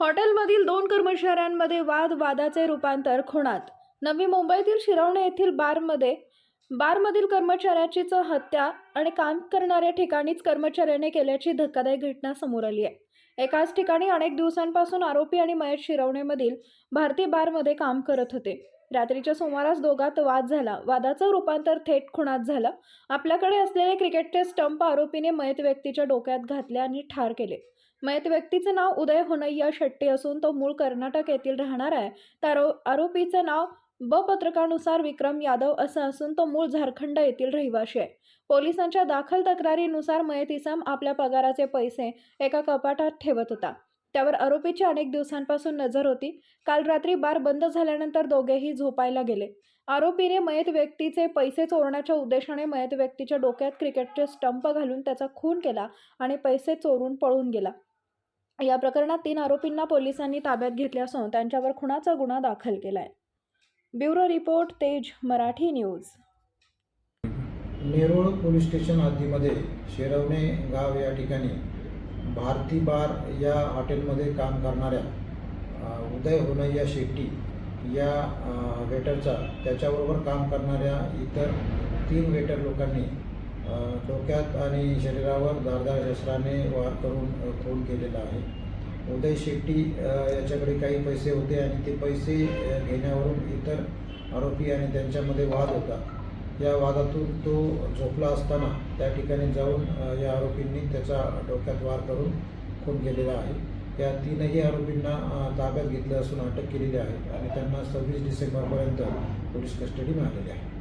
हॉटेलमधील दोन कर्मचाऱ्यांमध्ये वाद वादाचे रूपांतर खुणात. नवी मुंबईतील शिरवणे येथील बारमध्ये बारमधील कर्मचाऱ्याचीच हत्या आणि काम करणाऱ्या ठिकाणीच कर्मचाऱ्याने केल्याची धक्कादायक घटना समोर आली आहे. एकाच ठिकाणी अनेक दिवसांपासून आरोपी आणि मयत शिरवणेमधील भारती बारमध्ये काम करत होते. रात्रीच्या सुमारास दोघात वाद झाला. वादाचं रूपांतर थेट खुणात झालं. आपल्याकडे असलेले क्रिकेटचे स्टंप आरोपीने मयत व्यक्तीच्या डोक्यात घातले आणि ठार केले. मयत व्यक्तीचं नाव उदय होनय्या शेट्टी असून तो मूळ कर्नाटक येथील राहणार आहे. तर आरो- आरोपीचं नाव ब पत्रकानुसार विक्रम यादव असं असून तो मूळ झारखंड येथील रहिवाशी आहे. पोलिसांच्या दाखल तक्रारीनुसार मयत इसम आपल्या पगाराचे पैसे एका कपाटात ठेवत होता. त्यावर आरोपीची अनेक दिवसांपासून नजर होती. काल रात्री बार बंद झाल्यानंतर दोघेही झोपायला गेले. आरोपीने मयत व्यक्तीचे पैसे चोरण्याच्या उद्देशाने मयत व्यक्तीच्या डोक्यात क्रिकेटचे स्टंप घालून त्याचा खून केला आणि पैसे चोरून पळून गेला. या प्रकरणात तीन आरोपींना पोलिसांनी ताब्यात घेतले असून त्यांच्यावर खुनाचा गुन्हा दाखल केला आहे bureau report Tej Marathi news. Nerul police station हद्दीमध्ये Sherwane गाव या ठिकाणी भारती बार या हॉटेलमध्ये काम करणाऱ्या उदय होनय्या शेट्टी या वेटरचा त्याच्याबरोबर काम करणाऱ्या इतर तीन वेटर लोकांनी डोक्यात आणि शरीरावर धारदार शस्त्राने वार करून खून केलेला आहे. उदय शेट्टी याच्याकडे काही पैसे होते आणि ते पैसे घेण्यावरून इतर आरोपी आणि त्यांच्यामध्ये वाद होता. या वादातून तो झोपला असताना त्या ठिकाणी जाऊन या आरोपींनी त्याचा डोक्यात वार करून खून केलेला आहे. या तीनही आरोपींना ताब्यात घेतलं असून अटक केलेली आहे आणि त्यांना सव्वीस डिसेंबरपर्यंत पोलीस कस्टडी मिळालेली आहे.